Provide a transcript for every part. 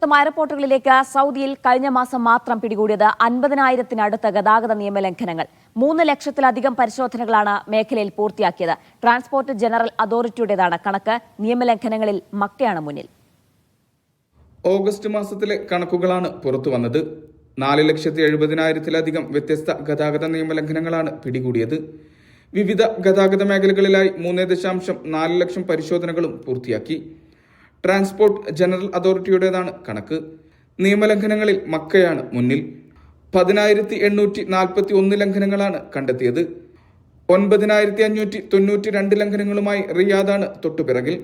ശക്തമായ റിപ്പോർട്ടുകളിലേക്ക് സൗദിയിൽ കഴിഞ്ഞ മാസം മാത്രം പിടികൂടിയത് അൻപതിനായിരത്തിനടുത്ത ഗതാഗത നിയമലംഘനങ്ങൾ. മൂന്ന് ലക്ഷത്തിലധികം പരിശോധനകളാണ് മേഖലയിൽ പൂർത്തിയാക്കിയത്. ട്രാൻസ്പോർട്ട് ജനറൽ അതോറിറ്റിയുടേതാണ് കണക്ക്. നിയമലംഘനങ്ങളിൽ മക്കയാണ് മുന്നിൽ. ഓഗസ്റ്റ് മാസത്തിലെ കണക്കുകളാണ് പുറത്തു വന്നത്. നാല് ലക്ഷത്തി എഴുപതിനായിരത്തിലധികം വ്യത്യസ്ത ഗതാഗത നിയമലംഘനങ്ങളാണ് പിടികൂടിയത്. വിവിധ ഗതാഗത മേഖലകളിലായി മൂന്ന് ദശാംശം നാല് ലക്ഷം പരിശോധനകളും പൂർത്തിയാക്കി. ട്രാൻസ്പോർട്ട് ജനറൽ അതോറിറ്റിയുടേതാണ് കണക്ക്. നിയമലംഘനങ്ങളിൽ മക്കയാണ് മുന്നിൽ. പതിനായിരത്തി എണ്ണൂറ്റി നാൽപ്പത്തി ഒന്ന് ലംഘനങ്ങളാണ് കണ്ടെത്തിയത്. ഒൻപതിനായിരത്തി അഞ്ഞൂറ്റി തൊണ്ണൂറ്റി രണ്ട് ലംഘനങ്ങളുമായി റിയാദാണ് തൊട്ടുപിറകിൽ.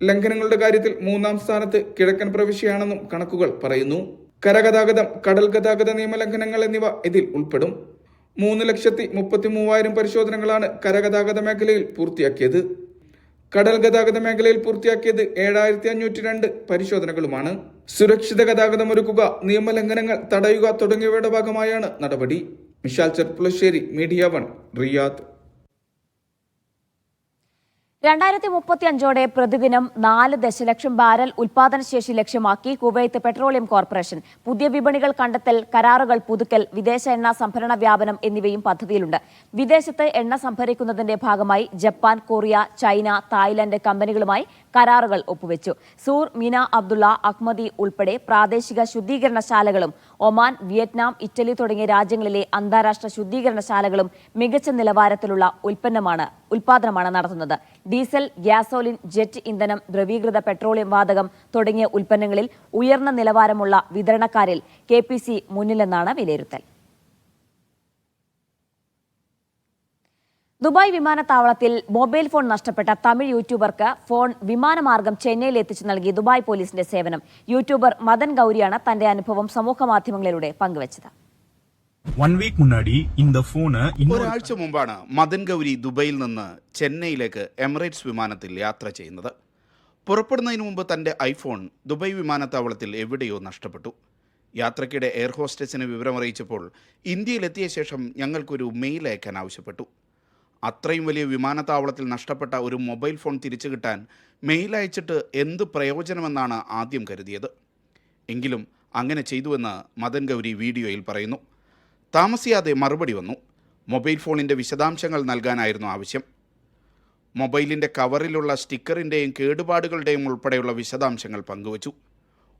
ലംഘനങ്ങളുടെ കാര്യത്തിൽ മൂന്നാം സ്ഥാനത്ത് കിഴക്കൻ പ്രവിശ്യയാണെന്നും കണക്കുകൾ പറയുന്നു. കരഗതാഗതം കടൽ ഗതാഗത നിയമലംഘനങ്ങൾ എന്നിവ ഇതിൽ ഉൾപ്പെടും. മൂന്ന് ലക്ഷത്തി മുപ്പത്തി മൂവായിരം പരിശോധനകളാണ് കരഗതാഗത മേഖലയിൽ പൂർത്തിയാക്കിയത്. കടൽ ഗതാഗത മേഖലയിൽ പൂർത്തിയാക്കിയത് ഏഴായിരത്തി അഞ്ഞൂറ്റി രണ്ട് പരിശോധനകളുമാണ്. സുരക്ഷിത ഗതാഗതം ഒരുക്കുക നിയമലംഘനങ്ങൾ തടയുക തുടങ്ങിയവയുടെ ഭാഗമായാണ് നടപടി. Mishal Cherpulassery media one Riyadh. രണ്ടായിരത്തി മുപ്പത്തി അഞ്ചോടെ പ്രതിദിനം നാല് ദശലക്ഷം ബാരൽ ഉൽപാദനശേഷി ലക്ഷ്യമാക്കി കുവൈത്ത് പെട്രോളിയം കോർപ്പറേഷൻ. പുതിയ വിപണികൾ കണ്ടെത്തൽ കരാറുകൾ പുതുക്കൽ വിദേശ എണ്ണ സംഭരണ വ്യാപനം എന്നിവയും പദ്ധതിയിലുണ്ട്. വിദേശത്ത് എണ്ണ സംഭരിക്കുന്നതിന്റെ ഭാഗമായി ജപ്പാൻ കൊറിയ ചൈന തായ്ലൻഡ് കമ്പനികളുമായി കരാറുകൾ ഒപ്പുവെച്ചു. സൂർ മീന അബ്ദുള്ള അഹ്മദി ഉൾപ്പെടെ പ്രാദേശിക ശുദ്ധീകരണശാലകളും ഒമാൻ വിയറ്റ്നാം ഇറ്റലി തുടങ്ങിയ രാജ്യങ്ങളിലെ അന്താരാഷ്ട്ര ശുദ്ധീകരണശാലകളും മികച്ച നിലവാരത്തിലുള്ള ഉൽപ്പന്നമാണ് ഉൽപാദനമാണ് നടത്തുന്നത്. ഡീസൽ ഗ്യാസോലിൻ ജെറ്റ് ഇന്ധനം ദ്രവീകൃത പെട്രോളിയം വാതകം തുടങ്ങിയ ഉൽപ്പന്നങ്ങളിൽ ഉയർന്ന നിലവാരമുള്ള വിതരണക്കാരിൽ കെ മുന്നിലെന്നാണ് വിലയിരുത്തൽ. ദുബായ് വിമാനത്താവളത്തിൽ മൊബൈൽ ഫോൺ നഷ്ടപ്പെട്ട തമിഴ് യൂട്യൂബർക്ക് ഫോൺ വിമാനമാർഗം ചെന്നൈയിൽ എത്തിച്ചു നൽകി ദുബായ് പോലീസിന്റെ സേവനം. യൂട്യൂബർ മദൻ ഗൗരിയാണ് തന്റെ അനുഭവം സമൂഹ മാധ്യമങ്ങളിലൂടെ പങ്കുവച്ചത്. വൺ വീക്ക് മുന്നാടി ഒരാഴ്ച മുമ്പാണ് മദൻ ഗൗരി ദുബൈയിൽ നിന്ന് ചെന്നൈയിലേക്ക് എമിറേറ്റ്സ് വിമാനത്തിൽ യാത്ര ചെയ്യുന്നത്. പുറപ്പെടുന്നതിന് മുമ്പ് തന്റെ ഐഫോൺ ദുബായ് വിമാനത്താവളത്തിൽ എവിടെയോ നഷ്ടപ്പെട്ടു. യാത്രക്കിടെ എയർ ഹോസ്റ്റസിനെ വിവരമറിയിച്ചപ്പോൾ ഇന്ത്യയിലെത്തിയ ശേഷം ഞങ്ങൾക്കൊരു മെയിൽ അയക്കാൻ ആവശ്യപ്പെട്ടു. അത്രയും വലിയ വിമാനത്താവളത്തിൽ നഷ്ടപ്പെട്ട ഒരു മൊബൈൽ ഫോൺ തിരിച്ചു കിട്ടാൻ മെയിൽ അയച്ചിട്ട് എന്ത് പ്രയോജനമെന്നാണ് ആദ്യം കരുതിയത്. എങ്കിലും അങ്ങനെ ചെയ്തുവെന്ന് മദൻ ഗൗരി വീഡിയോയിൽ പറയുന്നു. താമസിയാതെ മറുപടി വന്നു. മൊബൈൽ ഫോണിന്റെ വിശദാംശങ്ങൾ നൽകാനായിരുന്നു ആവശ്യം. മൊബൈലിന്റെ കവറിലുള്ള സ്റ്റിക്കറിന്റെയും കേടുപാടുകളുടെയും ഉൾപ്പെടെയുള്ള വിശദാംശങ്ങൾ പങ്കുവച്ചു.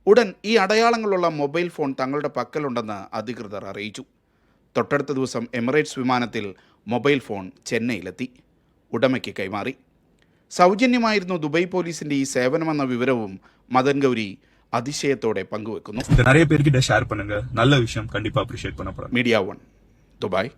ഉടൻ ഈ അടയാളങ്ങളുള്ള മൊബൈൽ ഫോൺ തങ്ങളുടെ പക്കലുണ്ടെന്ന് അധികൃതർ അറിയിച്ചു. തൊട്ടടുത്ത ദിവസം എമിറേറ്റ്സ് വിമാനത്തിൽ മൊബൈൽ ഫോൺ ചെന്നൈയിലെത്തി. ഉടമയ്ക്ക് കൈമാറി. സൗജന്യമായിരുന്നു ദുബൈ പോലീസിന്റെ ഈ സേവനമെന്ന വിവരവും മദൻ ഗൗരി അതിശയത്തോടെ പങ്കുവെക്കുന്നു. നിറയെ പേർക്ക് ഷെയർ പണുങ്ക നല്ല വിഷയം കണ്ടിപ്പാ അപ്രീഷിയേറ്റ് പണപ്പെടാം മീഡിയ വൺ ദുബായ്.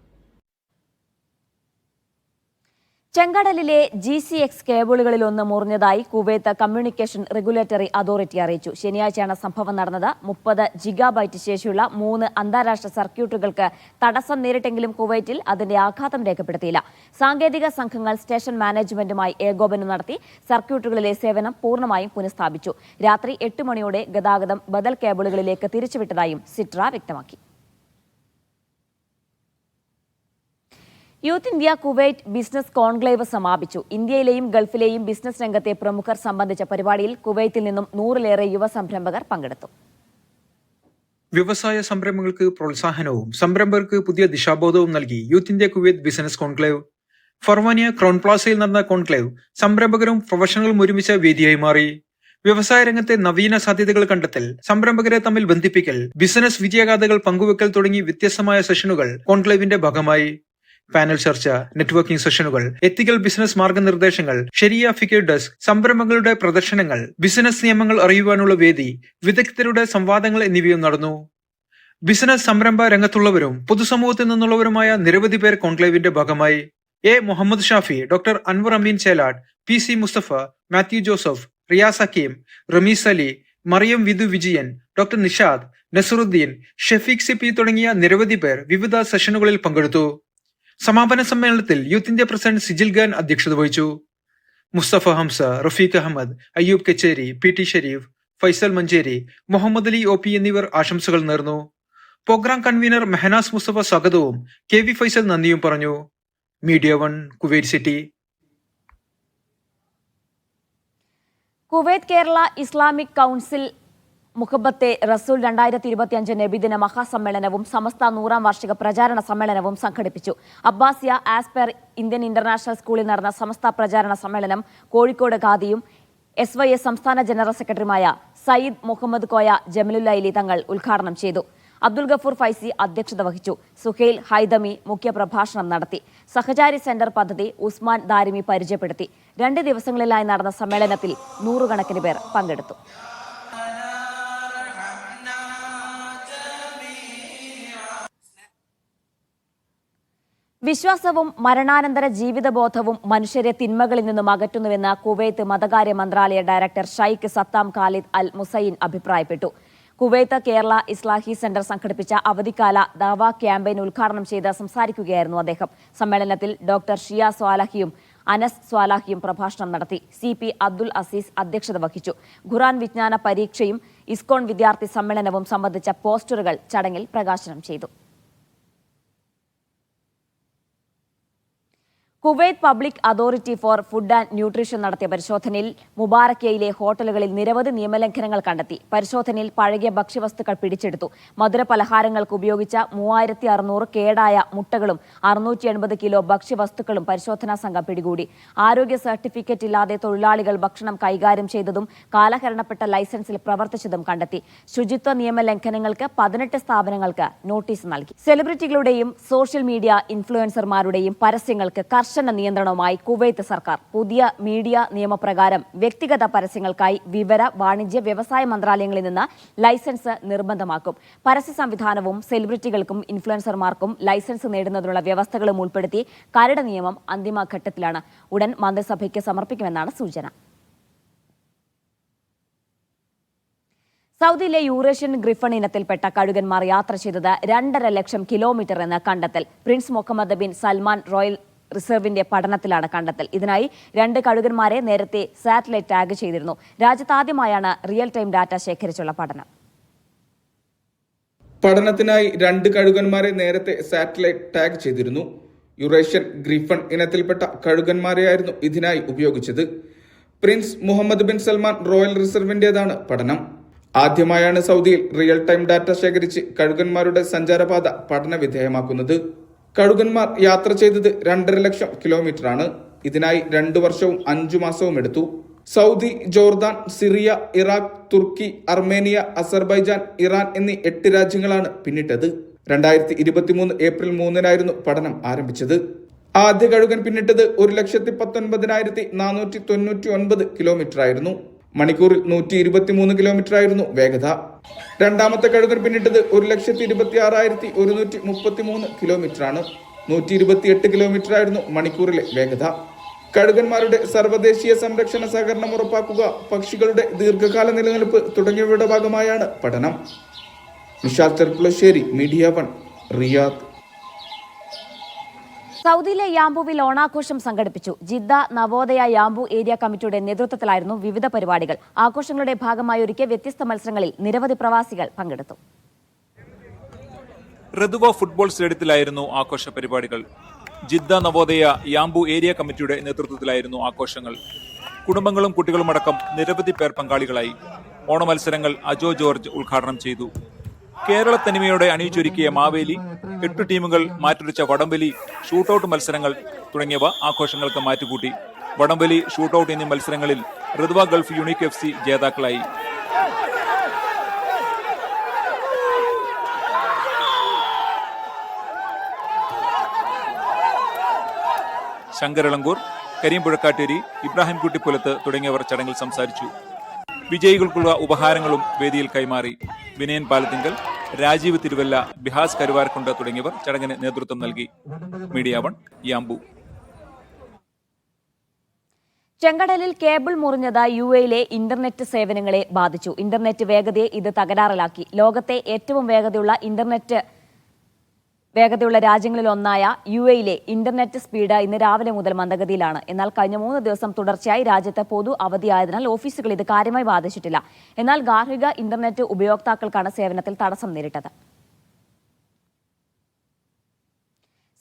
ചെങ്കടലിലെ ജി സി എക്സ് കേബിളുകളിൽ ഒന്ന് മുറിഞ്ഞതായി കുവൈത്ത് കമ്മ്യൂണിക്കേഷൻ റെഗുലേറ്ററി അതോറിറ്റി അറിയിച്ചു. ശനിയാഴ്ചയാണ് സംഭവം നടന്നത്. മുപ്പത് ജിഗാബൈറ്റ് ശേഷിയുള്ള മൂന്ന് അന്താരാഷ്ട്ര സർക്യൂട്ടുകൾക്ക് തടസ്സം നേരിട്ടെങ്കിലും കുവൈറ്റിൽ അതിന്റെ ആഘാതം രേഖപ്പെടുത്തിയില്ല. സാങ്കേതിക സംഘങ്ങൾ സ്റ്റേഷൻ മാനേജ്മെന്റുമായി ഏകോപനം നടത്തി സർക്യൂട്ടുകളിലെ സേവനം പൂർണമായും പുനഃസ്ഥാപിച്ചു. രാത്രി എട്ട് മണിയോടെ ഗതാഗതം ബദൽ കേബിളുകളിലേക്ക് തിരിച്ചുവിട്ടതായും സിട്ര വ്യക്തമാക്കി. Youth India Kuwait business conclave സമാപിച്ചു. ഇന്ത്യയിലെയും ഗൾഫിലെയും ബിസിനസ് രംഗത്തെ പ്രമുഖർ സംബന്ധിച്ച പരിപാടിയിൽ കുവൈത്തിൽ നിന്നും നൂറിലേറെ യുവ സംരംഭകർ പങ്കെടുത്തു. വ്യവസായ സംരംഭങ്ങൾക്ക് പ്രോത്സാഹനവും സംരംഭകർക്ക് പുതിയ ദിശാബോധവും നൽകി youth India Kuwait business conclave. Farwaniya crown പ്ലാസയിൽ നടന്ന കോൺക്ലേവ് സംരംഭകരും പ്രൊഫഷണലും ഒരുമിച്ച വേദിയായി മാറി. വ്യവസായ രംഗത്തെ നവീന സാധ്യതകൾ കണ്ടെത്തൽ സംരംഭകരെ തമ്മിൽ ബന്ധിപ്പിക്കൽ ബിസിനസ് വിജയഗാഥകൾ പങ്കുവെക്കൽ തുടങ്ങി വ്യത്യസ്തമായ സെഷനുകൾ കോൺക്ലേവിന്റെ ഭാഗമായി. പാനൽ ചർച്ച നെറ്റ്വർക്കിംഗ് സെഷനുകൾ എത്തിക്കൽ ബിസിനസ് മാർഗനിർദ്ദേശങ്ങൾ ശരിയ ഫിക്കർ ഡെസ്ക് സംരംഭങ്ങളുടെ പ്രദർശനങ്ങൾ ബിസിനസ് നിയമങ്ങൾ അറിയുവാനുള്ള വേദി വിദഗ്ധരുടെ സംവാദങ്ങൾ എന്നിവയും നടന്നു. ബിസിനസ് സംരംഭ രംഗത്തുള്ളവരും പൊതുസമൂഹത്തിൽ നിന്നുള്ളവരുമായ നിരവധി പേർ കോൺക്ലേവിന്റെ ഭാഗമായി. A. Muhammad Shafi doctor Anwar Ameen Chelad P. C. Mustafa Mathew Joseph Riyas Hakeem Rameez Ali Mariyam Vidhu Vijayan doctor Nishad Nasaruddin Shefeeq Sippy തുടങ്ങിയ നിരവധി പേർ വിവിധ സെഷനുകളിൽ പങ്കെടുത്തു. സമാപന സമ്മേളനത്തിൽ youth India president Sijil Khan അധ്യക്ഷത വഹിച്ചു. Mustafa Hamza Rafeeq Ahmed Ayyub Kacheri P T Sherif Faisal Manjeri Muhammad Ali O P എന്നിവർ ആശംസകൾ നേർന്നു. പ്രോഗ്രാം കൺവീനർ മെഹനാസ് മുസ്തഫ സ്വാഗതവും കെ വി ഫൈസൽ നന്ദിയും പറഞ്ഞു. Media one Kuwait city. Kuwait Kerala Islamic council മുഹബത്തെ റസൂൽ രണ്ടായിരത്തി ഇരുപത്തിയഞ്ച് നബിദിന മഹാസമ്മേളനവും സമസ്ത നൂറാം വാർഷിക പ്രചാരണ സമ്മേളനവും സംഘടിപ്പിച്ചു. അബ്ബാസിയ ആസ്പെർ ഇന്ത്യൻ ഇന്റർനാഷണൽ സ്കൂളിൽ നടന്ന സമസ്ത പ്രചാരണ സമ്മേളനം കോഴിക്കോട് ഖാദിയും എസ് വൈ എസ് സംസ്ഥാന ജനറൽ സെക്രട്ടറിയുമായ സയ്യിദ് മുഹമ്മദ് കോയ ജമലുല്ലൈലി തങ്ങൾ ഉദ്ഘാടനം ചെയ്തു. അബ്ദുൽ ഗഫൂർ ഫൈസി അധ്യക്ഷത വഹിച്ചു. സുഹൈൽ ഹൈദമി മുഖ്യപ്രഭാഷണം നടത്തി. സഹചാരി സെന്റർ പദ്ധതി ഉസ്മാൻ ദാരിമി പരിചയപ്പെടുത്തി. രണ്ട് ദിവസങ്ങളിലായി നടന്ന സമ്മേളനത്തിൽ നൂറുകണക്കിന് പേർ പങ്കെടുത്തു. വിശ്വാസവും മരണാനന്തര ജീവിതബോധവും മനുഷ്യരെ തിന്മകളിൽ നിന്നും അകറ്റുന്നുവെന്ന് കുവൈത്ത് മതകാര്യ മന്ത്രാലയ director Sheikh Sattam Khalid Al Musain അഭിപ്രായപ്പെട്ടു. കുവൈത്ത് കേരള ഇസ്ലാഹി സെന്റർ സംഘടിപ്പിച്ച അവധിക്കാല ദാവ ക്യാമ്പയിൻ ഉദ്ഘാടനം ചെയ്ത് സംസാരിക്കുകയായിരുന്നു അദ്ദേഹം. സമ്മേളനത്തിൽ ഡോക്ടർ ഷിയ സ്വാലഹിയും അനസ് സ്വാലാഹിയും പ്രഭാഷണം നടത്തി. സി പി അബ്ദുൽ അസീസ് അധ്യക്ഷത വഹിച്ചു. ഖുറാൻ വിജ്ഞാന പരീക്ഷയും ഇസ്കോൺ വിദ്യാർത്ഥി സമ്മേളനവും സംബന്ധിച്ച പോസ്റ്ററുകൾ ചടങ്ങിൽ പ്രകാശനം ചെയ്തു. Kuwait public authority for food and nutrition നടത്തിയ പരിശോധനയിൽ മുബാറക്കയിലെ ഹോട്ടലുകളിൽ നിരവധി നിയമലംഘനങ്ങൾ കണ്ടെത്തി. പരിശോധനയിൽ പഴകിയ ഭക്ഷ്യവസ്തുക്കൾ പിടിച്ചെടുത്തു. മധുര പലഹാരങ്ങൾക്ക് ഉപയോഗിച്ച മൂവായിരത്തി അറുന്നൂറ് കേടായ മുട്ടകളും അറുന്നൂറ്റി എൺപത് കിലോ ഭക്ഷ്യവസ്തുക്കളും പരിശോധനാ സംഘം പിടികൂടി. ആരോഗ്യ സർട്ടിഫിക്കറ്റ് ഇല്ലാതെ തൊഴിലാളികൾ ഭക്ഷണം കൈകാര്യം ചെയ്തതും കാലഹരണപ്പെട്ട ലൈസൻസിൽ പ്രവർത്തിച്ചതും കണ്ടെത്തി. ശുചിത്വ നിയമലംഘനങ്ങൾക്ക് പതിനെട്ട് സ്ഥാപനങ്ങൾക്ക് നോട്ടീസ് നൽകി. സെലിബ്രിറ്റികളുടെയും സോഷ്യൽ മീഡിയ ഇൻഫ്ലുവൻസർമാരുടെയും പരസ്യങ്ങൾക്ക് കർശന നിയന്ത്രണവുമായി കുവൈത്ത് സർക്കാർ പുതിയ മീഡിയ നിയമപ്രകാരം വ്യക്തിഗത പരസ്യങ്ങൾക്കായി വിവര വാണിജ്യ വ്യവസായ മന്ത്രാലയങ്ങളിൽ നിന്ന് ലൈസൻസ് നിർബന്ധമാക്കും. പരസ്യ സംവിധാനവും സെലിബ്രിറ്റികൾക്കും ഇൻഫ്ലുവൻസർമാർക്കും ലൈസൻസ് നേടുന്നതിനുള്ള വ്യവസ്ഥകളും ഉൾപ്പെടുത്തി കരട് നിയമം അന്തിമഘട്ടത്തിലാണ്. ഉടൻ മന്ത്രിസഭയ്ക്ക് സമർപ്പിക്കുമെന്നാണ് സൂചന. സൗദിയിലെ യൂറേഷ്യൻ ഗ്രിഫൺ ഇനത്തിൽപ്പെട്ട കഴുകന്മാർ യാത്ര ചെയ്തത് രണ്ടര ലക്ഷം കിലോമീറ്റർ എന്ന കണ്ടെത്തൽ. Prince Mohammed bin Salman royal റിസർവിന്റെ പഠനത്തിലാണ് കണ്ടെത്തൽ. ഇതിനായി രണ്ട് കഴുകന്മാരെ നേരത്തെ സാറ്റലൈറ്റ് ടാഗ് ചെയ്തിരുന്നു. രാജ്യത്താദ്യമായാണ് റിയൽ ടൈം ഡാറ്റ ശേഖരിച്ചുള്ള പഠനം. പഠനത്തിനായി രണ്ട് കഴുകന്മാരെ നേരത്തെ സാറ്റലൈറ്റ് ടാഗ് ചെയ്തിരുന്നു. യുറേഷ്യൻ ഗ്രിഫൺ ഇനത്തിൽപ്പെട്ട കഴുകന്മാരെയായിരുന്നു ഇതിനായി ഉപയോഗിച്ചത്. Prince Mohammed bin Salman royal റിസർവിന്റേതാണ് പഠനം. ആദ്യമായാണ് സൗദിയിൽ റിയൽ ടൈം ഡാറ്റ ശേഖരിച്ച് കഴുകന്മാരുടെ സഞ്ചാരപാത പഠന വിധേയമാക്കുന്നത് കഴുകന്മാർ യാത്ര ചെയ്തത് രണ്ടര ലക്ഷം കിലോമീറ്റർ ആണ് ഇതിനായി രണ്ടു വർഷവും അഞ്ചു മാസവും എടുത്തു. സൗദി ജോർദാൻ സിറിയ ഇറാഖ് തുർക്കി അർമേനിയ അസർബൈജാൻ ഇറാൻ എന്നീ എട്ട് രാജ്യങ്ങളാണ് പിന്നിട്ടത്. രണ്ടായിരത്തി ഇരുപത്തിമൂന്ന് ഏപ്രിൽ മൂന്നിനായിരുന്നു പഠനം ആരംഭിച്ചത്. ആദ്യ കഴുകൻ പിന്നിട്ടത് ഒരു ലക്ഷത്തി പത്തൊൻപതിനായിരത്തി നാനൂറ്റി തൊണ്ണൂറ്റി ഒൻപത് കിലോമീറ്റർ ആയിരുന്നു മണിക്കൂറിൽ നൂറ്റി ഇരുപത്തിമൂന്ന് കിലോമീറ്റർ ആയിരുന്നു വേഗത. രണ്ടാമത്തെ കഴുകൻ പിന്നിട്ടത് ഒരു ലക്ഷത്തി ഇരുപത്തി ആറായിരത്തി ഒരുന്നൂറ്റി മുപ്പത്തി മൂന്ന് കിലോമീറ്റർ ആണ് നൂറ്റി ഇരുപത്തി എട്ട് കിലോമീറ്റർ ആയിരുന്നു മണിക്കൂറിലെ വേഗത. കഴുകന്മാരുടെ സർവദേശീയ സംരക്ഷണ സഹകരണം ഉറപ്പാക്കുക പക്ഷികളുടെ ദീർഘകാല നിലനിൽപ്പ് തുടങ്ങിയവയുടെ ഭാഗമായാണ് പഠനം. Nishad Cherpulassery media one Riyadh. സൗദിയിലെ യാംബുവിൽ ഓണാഘോഷം സംഘടിപ്പിച്ചു. ജിദ്ദ നവോദയ യാംബു ഏരിയ കമ്മിറ്റിയുടെ നേതൃത്വത്തിലായിരുന്നു വിവിധ പരിപാടികൾ. ആഘോഷങ്ങളുടെ ഭാഗമായി ഒരുക്കിയ വ്യത്യസ്ത മത്സരങ്ങളിൽ നിരവധി പ്രവാസികൾ പങ്കെടുത്തു. റദുവ ഫുട്ബോൾ സ്റ്റേഡിയത്തിലായിരുന്നു ആഘോഷ പരിപാടികൾ. ജിദ്ദ നവോദയ യാംബു ഏരിയ കമ്മിറ്റിയുടെ നേതൃത്വത്തിലായിരുന്നു ആഘോഷങ്ങൾ. കുടുംബങ്ങളും കുട്ടികളുമടക്കം നിരവധി പേർ പങ്കാളികളായി. ഓണമത്സരങ്ങൾ അജോ ജോർജ് ഉദ്ഘാടനം ചെയ്തു. കേരള തനിമയോടെ അണിയിച്ചൊരുക്കിയ മാവേലി എട്ട് ടീമുകൾ മാറ്റുരച്ച വടംവലി ഷൂട്ടൌട്ട് മത്സരങ്ങൾ തുടങ്ങിയവ ആഘോഷങ്ങൾക്ക് മാറ്റുകൂട്ടി. വടംവലി ഷൂട്ടൌട്ട് എന്നീ മത്സരങ്ങളിൽ ഋതുവ ഗൾഫ് യൂണിക് എഫ് സി ജേതാക്കളായി. ശങ്കരളങ്കൂർ കരീം പുഴക്കാട്ടേരി ഇബ്രാഹിം കുട്ടിപ്പുലത്ത് തുടങ്ങിയവർ ചടങ്ങിൽ സംസാരിച്ചു. വിജയികൾക്കുള്ള ഉപഹാരങ്ങളും വേദിയിൽ കൈമാറി വിനയൻ പാലത്തിങ്കൽ രാജീവ് തിരുവല്ല ബിഹാസ് കരുവാർക്കുണ്ട് തുടങ്ങിയവർ ചടങ്ങിന് നേതൃത്വം നൽകി. മീഡിയ വൺ യാംബു ചെങ്കടലിൽ കേബിൾ മുറിഞ്ഞത് യു എയിലെ ഇന്റർനെറ്റ് സേവനങ്ങളെ ബാധിച്ചു. ഇന്റർനെറ്റ് വേഗതയെ ഇത് തകരാറിലാക്കി. ലോകത്തെ ഏറ്റവും വേഗതയുള്ള ഇന്റർനെറ്റ് വേഗതയുള്ള രാജ്യങ്ങളിൽ ഒന്നായ യു എയിലെ ഇന്റർനെറ്റ് സ്പീഡ് ഇന്ന് രാവിലെ മുതൽ മന്ദഗതിയിലാണ്. എന്നാൽ കഴിഞ്ഞ മൂന്ന് ദിവസം തുടർച്ചയായി രാജ്യത്ത് പൊതു അവധിയായതിനാൽ ഓഫീസുകൾ ഇത് കാര്യമായി ബാധിച്ചിട്ടില്ല. എന്നാൽ ഗാർഹിക ഇന്റർനെറ്റ് ഉപയോക്താക്കൾക്കാണ് സേവനത്തിൽ തടസ്സം നേരിട്ടത്.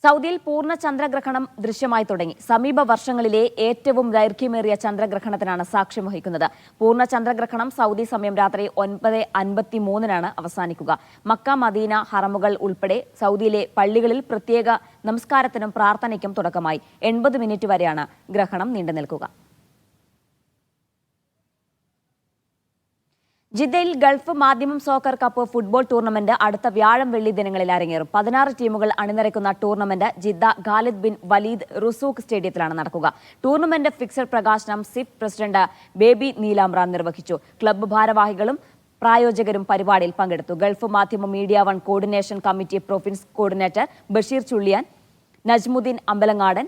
സൗദിയിൽ പൂർണ ചന്ദ്രഗ്രഹണം ദൃശ്യമായി തുടങ്ങി. സമീപ വർഷങ്ങളിലെ ഏറ്റവും ദൈർഘ്യമേറിയ ചന്ദ്രഗ്രഹണത്തിനാണ് സാക്ഷ്യം വഹിക്കുന്നത്. പൂർണ ചന്ദ്രഗ്രഹണം സൗദി സമയം രാത്രി ഒൻപത് അൻപത്തി മൂന്നിനാണ് അവസാനിക്കുക. മക്ക മദീന ഹറമുകൾ ഉൾപ്പെടെ സൗദിയിലെ പള്ളികളിൽ പ്രത്യേക നമസ്കാരത്തിനും പ്രാർത്ഥനയ്ക്കും തുടക്കമായി. എൺപത് മിനിറ്റ് വരെയാണ് ഗ്രഹണം നീണ്ടു നിൽക്കുക ജിദ്ദയിൽ ഗൾഫ് മാധ്യമം സോക്കർ കപ്പ് ഫുട്ബോൾ ടൂർണമെന്റ് അടുത്ത വ്യാഴം വെള്ളി ദിനങ്ങളിൽ അരങ്ങേറും. പതിനാറ് ടീമുകൾ അണിനിരക്കുന്ന tournament Jeddah Khalid bin Waleed Rusookh സ്റ്റേഡിയത്തിലാണ് നടക്കുക. ടൂർണമെന്റ് ഫിക്സർ പ്രകാശനം സിഫ് പ്രസിഡന്റ് ബേബി നീലാംറ നിർവഹിച്ചു. ക്ലബ്ബ് ഭാരവാഹികളും പ്രായോജകരും പരിപാടിയിൽ പങ്കെടുത്തു. ഗൾഫ് മാധ്യമ media one coordination committee province coordinator Basheer Chulliyan Najmuddeen Ambalangadan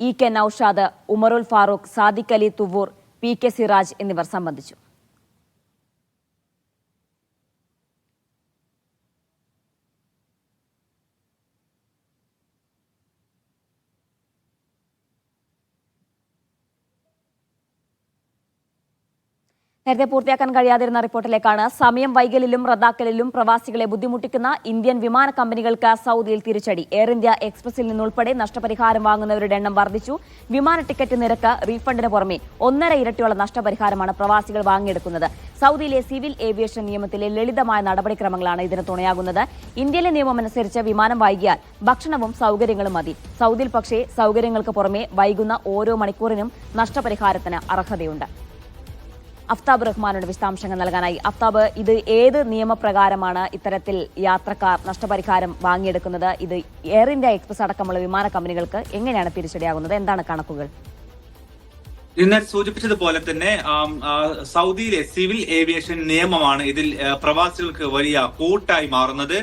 E K Naushad Umarul Farooq Sadiq Ali Thuvoor P K Siraj എന്നിവർ സംബന്ധിച്ചു. നേരത്തെ പൂർത്തിയാക്കാൻ കഴിയാതിരുന്ന റിപ്പോർട്ടിലേക്കാണ്. സമയം വൈകലിലും റദ്ദാക്കലിലും പ്രവാസികളെ ബുദ്ധിമുട്ടിക്കുന്ന ഇന്ത്യൻ വിമാന കമ്പനികൾക്ക് സൗദിയിൽ തിരിച്ചടി. എയർ ഇന്ത്യ എക്സ്പ്രസിൽ നിന്നുൾപ്പെടെ നഷ്ടപരിഹാരം വാങ്ങുന്നവരുടെ എണ്ണം വർദ്ധിച്ചു. വിമാന ടിക്കറ്റ് നിരക്ക് റീഫണ്ടിന് പുറമെ ഒന്നര ഇരട്ടിയുള്ള നഷ്ടപരിഹാരമാണ് പ്രവാസികൾ വാങ്ങിയെടുക്കുന്നത്. സൗദിയിലെ സിവിൽ ഏവിയേഷൻ നിയമത്തിലെ ലളിതമായ നടപടിക്രമങ്ങളാണ് ഇതിന് തുണയാകുന്നത്. ഇന്ത്യയിലെ നിയമമനുസരിച്ച് വിമാനം വൈകിയാൽ ഭക്ഷണവും സൗകര്യങ്ങളും മതി. സൗദിയിൽ പക്ഷേ സൗകര്യങ്ങൾക്ക് പുറമെ വൈകുന്ന ഓരോ മണിക്കൂറിനും നഷ്ടപരിഹാരത്തിന് അർഹതയുണ്ട്. അഫ്താബ് റഹ്മാനോട് വിശദാംശങ്ങൾ നൽകാനായി. അഫ്താബ് ഇത് ഏത് നിയമപ്രകാരമാണ് ഇത്തരത്തിൽ യാത്രക്കാർ നഷ്ടപരിഹാരം വാങ്ങിയെടുക്കുന്നത്? ഇത് എയർ ഇന്ത്യ എക്സ്പ്രസ് അടക്കമുള്ള വിമാന കമ്പനികൾക്ക് എങ്ങനെയാണ് തിരിച്ചടിയാകുന്നത്? എന്താണ് കണക്കുകൾ? ഇന്നലെ സൂചിപ്പിച്ചതുപോലെ തന്നെ സൗദിയിലെ സിവിൽ ഏവിയേഷൻ നിയമമാണ് ഇതിൽ പ്രവാസികൾക്ക് വലിയ കൂട്ടായി മാറുന്നത്.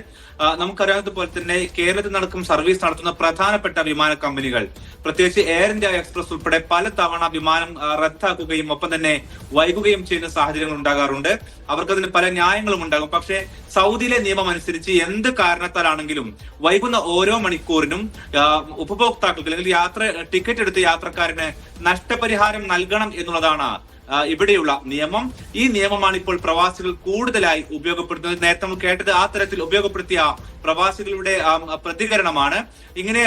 നമുക്കറിയാവുന്നതുപോലെ തന്നെ കേരളത്തിൽ നടക്കും സർവീസ് നടത്തുന്ന പ്രധാനപ്പെട്ട വിമാന കമ്പനികൾ പ്രത്യേകിച്ച് എയർ ഇന്ത്യ എക്സ്പ്രസ് ഉൾപ്പെടെ പല തവണ വിമാനം റദ്ദാക്കുകയും ഒപ്പം തന്നെ വൈകുകയും ചെയ്യുന്ന സാഹചര്യങ്ങൾ ഉണ്ടാകാറുണ്ട്. അവർക്ക് അതിന് പല ന്യായങ്ങളും ഉണ്ടാകും. പക്ഷേ സൗദിയിലെ നിയമം അനുസരിച്ച് എന്ത് കാരണത്താലാണെങ്കിലും വൈകുന്ന ഓരോ മണിക്കൂറിനും ഉപഭോക്താക്കൾക്ക് അല്ലെങ്കിൽ യാത്ര ടിക്കറ്റ് എടുത്ത യാത്രക്കാരന് നഷ്ടപരിഹാരം നൽകണം എന്നുള്ളതാണ് ഇവിടെയുള്ള നിയമം. ഈ നിയമമാണ് ഇപ്പോൾ പ്രവാസികൾ കൂടുതലായി ഉപയോഗപ്പെടുത്തുന്നത്. നേരത്തെ നമ്മൾ കേട്ടത് ആ തരത്തിൽ ഉപയോഗപ്പെടുത്തിയ പ്രവാസികളുടെ പ്രതികരണമാണ്. ഇങ്ങനെ